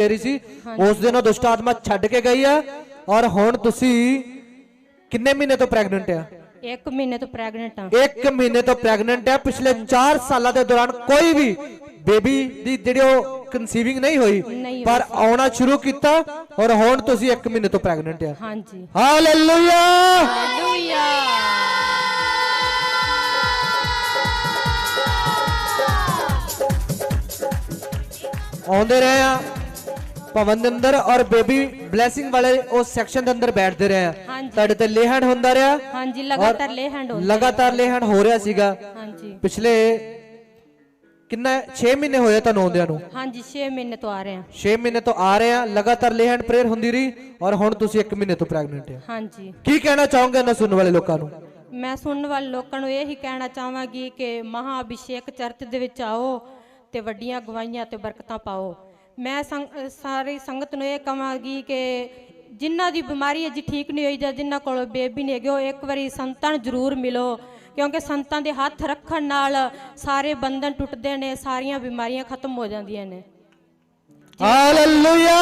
ਦੇ ਰਹੀ ਸੀ ਉਸ ਦਿਨ ਉਹ ਦੁਸ਼ਟ ਆਤਮਾ ਛੱਡ ਕੇ ਗਈ ਆ। ਔਰ ਹੁਣ ਤੁਸੀਂ ਕਿੰਨੇ ਮਹੀਨੇ ਤੋਂ ਪ੍ਰੈਗਨੈਂਟ ਆ? ਇੱਕ ਮਹੀਨੇ ਤੋਂ ਪ੍ਰੈਗਨੈਂਟ ਆ। ਇੱਕ ਮਹੀਨੇ ਤੋਂ ਪ੍ਰੈਗਨੈਂਟ ਹੈ ਪਿਛਲੇ 4 ਸਾਲਾਂ ਦੇ ਦੌਰਾਨ ਕੋਈ ਵੀ ਬੇਬੀ ਦੀ ਜਿਹੜੀ ਉਹ ਕਨਸੀਵਿੰਗ ਨਹੀਂ ਹੋਈ ਪਰ ਆਉਣਾ ਸ਼ੁਰੂ ਕੀਤਾ ਔਰ ਹੁਣ ਤੁਸੀਂ ਇੱਕ ਮਹੀਨੇ ਤੋਂ ਪ੍ਰੈਗਨੈਂਟ ਆ। ਹਾਂਜੀ। ਹਾਲੇਲੂਇਆ ਹਾਲੇਲੂਇਆ ਆਉਂਦੇ ਰਹੇ ਆ। ਭਵਨ ਦੇ ਅੰਦਰ ਔਰ ਬੇਬੀ ਬਲੇਸਿੰਗ ਵਾਲੇ ਉਸ ਸੈਕਸ਼ਨ ਦੇ ਅੰਦਰ ਬੈਠਦੇ ਰਹੇ। ਤੁਹਾਡੇ ਤੇ ਲੇਹਣ ਹੁੰਦਾ ਰਿਹਾ। ਹਾਂਜੀ ਲਗਾਤਾਰ ਲੈ ਹੈਂਡ ਹੁੰਦਾ ਲਗਾਤਾਰ ਲੇਹਣ ਹੋ ਰਿਹਾ ਸੀਗਾ। ਹਾਂਜੀ। ਪਿਛਲੇ ਕਿੰਨਾ 6 ਮਹੀਨੇ ਹੋਏ ਤੁਹਾਨੂੰ ਆਉਂਦਿਆਂ ਨੂੰ। ਹਾਂਜੀ 6 ਮਹੀਨੇ ਤੋਂ ਆ ਰਹੇ ਆ। 6 ਮਹੀਨੇ ਤੋਂ ਆ ਰਹੇ ਆ। ਲਗਾਤਾਰ ਲੇਹਣ ਪ੍ਰੇਅਰ ਹੁੰਦੀ ਰਹੀ ਔਰ ਹੁਣ ਤੁਸੀਂ 1 ਮਹੀਨੇ ਤੋਂ ਪ੍ਰੈਗਨੈਂਟ ਆ। ਹਾਂਜੀ। ਕੀ ਕਹਿਣਾ ਚਾਹੋਗੇ ਇਹਨਾਂ ਸੁਣਨ ਵਾਲੇ ਲੋਕਾਂ ਨੂੰ? ਮੈਂ ਸੁਣਨ ਵਾਲੇ ਲੋਕਾਂ ਨੂੰ ਇਹੀ ਕਹਿਣਾ ਚਾਹਾਂਗੀ ਕਿ ਮਹਾ ਅਭਿਸ਼ੇਕ ਚਰਚ ਦੇ ਵਿੱਚ ਆਓ ਤੇ ਵੱਡੀਆਂ ਗਵਾਹੀਆਂ ਤੇ ਬਰਕਤਾਂ ਪਾਓ। ਮੈਂ ਸਾਰੀ ਸੰਗਤ ਨੂੰ ਇਹ ਕਹਾਂਗੀ ਕਿ ਜਿਨ੍ਹਾਂ ਦੀ ਬਿਮਾਰੀ ਅਜੇ ਠੀਕ ਨਹੀਂ ਹੋਈ ਜਾਂ ਜਿਨ੍ਹਾਂ ਕੋਲ ਬੇਬੀ ਨਹੀਂ ਹੈਗੇ ਉਹ ਇੱਕ ਵਾਰੀ ਸੰਤਾਂ ਨੂੰ ਜ਼ਰੂਰ ਮਿਲੋ। ਕਿਉਂਕਿ ਸੰਤਾਂ ਦੇ ਹੱਥ ਰੱਖਣ ਨਾਲ ਸਾਰੇ ਬੰਧਨ ਟੁੱਟਦੇ ਨੇ ਸਾਰੀਆਂ ਬਿਮਾਰੀਆਂ ਖਤਮ ਹੋ ਜਾਂਦੀਆਂ ਨੇ। ਹਾਲੇਲੂਇਆ!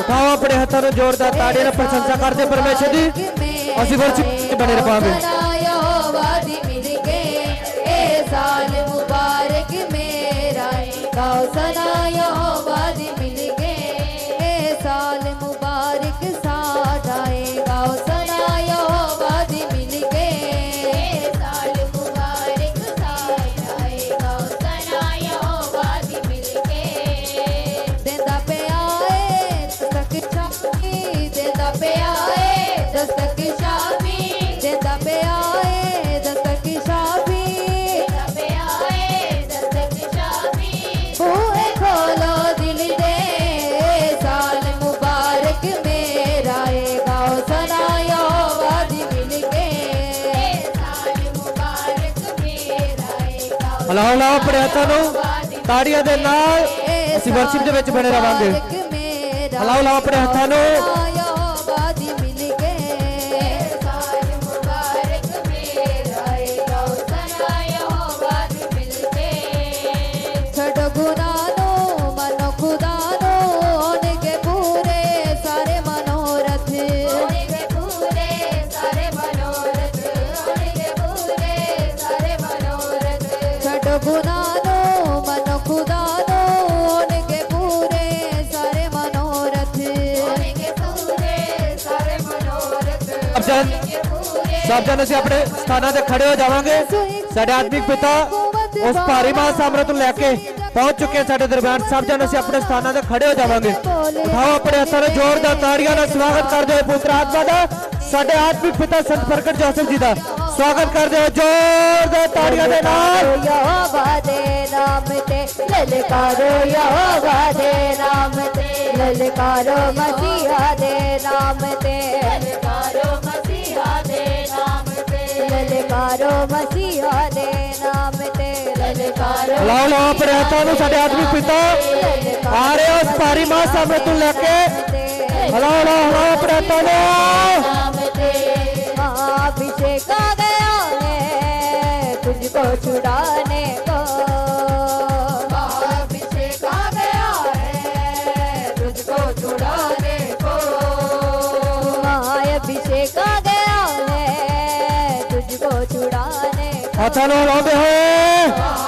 ਉਠਾਓ ਆਪਣੇ ਹੱਥਾਂ ਨੂੰ ਜ਼ੋਰਦਾਰ ਤਾੜੀਆਂ ਨਾਲ ਪ੍ਰਸ਼ੰਸਾ ਕਰਦੇ ਪਰਮੇਸ਼ਰ ਦੀ। ਅਸੀਂ ਵਰਸ਼ਿਪ ਬਣੇ ਰਹਾਂਗੇ Salsa na ਹਲਾਓ ਹਲਾਓ ਆਪਣੇ ਹੱਥਾਂ ਨੂੰ। ਤਾੜੀਆਂ ਦੇ ਨਾਲ ਅਸੀਂ ਵਰਸ਼ਿਪ ਦੇ ਵਿੱਚ ਬਣੇ ਰਹਾਂਗੇ ਹਲਾਓ ਹਲਾਓ ਆਪਣੇ ਹੱਥਾਂ ਨੂੰ। ਸਭ ਜਨ ਅਸੀਂ ਆਪਣੇ ਸਥਾਨਾਂ ਤੇ ਖੜੇ ਹੋ ਜਾਵਾਂਗੇ ਸਾਡੇ ਆਤਮਿਕ ਪਿਤਾ ਉਸ ਭਾਰੀ ਮਹਾ ਸਾਮਰਾਜ ਨੂੰ ਲੈ ਕੇ ਪਹੁੰਚ ਚੁੱਕੇ ਸਾਡੇ ਦਰਬਾਰ ਸਭ ਜਨ ਅਸੀਂ ਆਪਣੇ ਸਥਾਨਾਂ ਤੇ ਖੜੇ ਹੋ ਜਾਵਾਂਗੇ ਉਠਾਓ ਆਪਣੇ ਹੱਥਾਂ ਨੂੰ ਜ਼ੋਰਦਾਰ ਤਾੜੀਆਂ ਨਾਲ ਸਵਾਗਤ ਕਰਦੇ ਹੋਏ ਪੁੱਤਰ ਆਤਮਾ ਦਾ ਸਾਡੇ ਆਤਮਿਕ ਪਿਤਾ ਸੰਤ ਪ੍ਰਗਟ ਜੋਸਫ ਜੀ ਦਾ ਸਵਾਗਤ ਕਰਦੇ ਹੋ ਜ਼ੋਰਦਾਰ ਤਾੜੀਆਂ ਦੇ ਨਾਲ। ਯਹੋਵਾ ਦੇ ਨਾਮ ਤੇ ਲਲਕਾਰੋ ਯਹੋਵਾ ਦੇ ਨਾਮ ਤੇ ਲਲਕਾਰੋ ਮਸੀਹਾ ਦੇ ਨਾਮ ਤੇ ਲਲਕਾਰੋ ਮਸੀਹਾ ਦੇ ਨਾਮ ਤੇ ਲਲਕਾਰੋ ਮਸੀਹਾ ਦੇ ਨਾਮ ਤੇ ਲਲਕਾਰੋ। ਲਾਓ ਲਾਓ ਆਪਣੇ ਹੱਥਾਂ ਨੂੰ ਸਾਡੇ ਆਤਮਿਕ ਪਿਤਾ। ਆ ਰਹੇ ਹੋ ਉਸ ਭਾਰੀ ਮਹਾ ਸਾਮਰਾਜ ਨੂੰ ਲੈ ਕੇ। ਹਲਾਓ ਹਲਾਓ ਹਲਾਓ ਆਪਣੇ ਹੱਥਾਂ ਨੂੰ। 다잘나老가 운.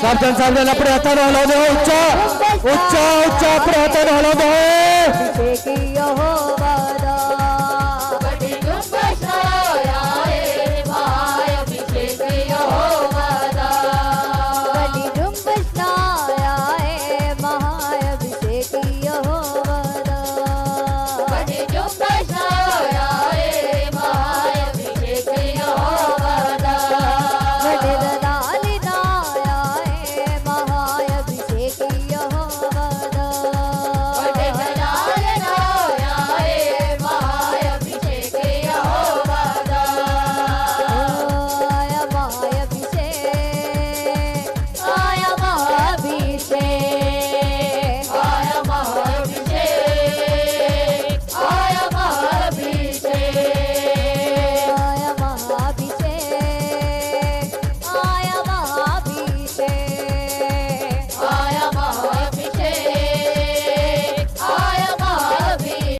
ਸਾਵਧਾਨ ਸਾਵਧਾਨ ਆਪਣੇ ਹੱਥਾਂ ਨਾਲ ਹਲਾਉਂਦੇ ਹੋ ਉੱਚਾ ਉੱਚਾ ਉੱਚਾ ਆਪਣੇ ਹੱਥਾਂ ਨਾਲ ਹਲਾਉਂਦੇ ਹੋ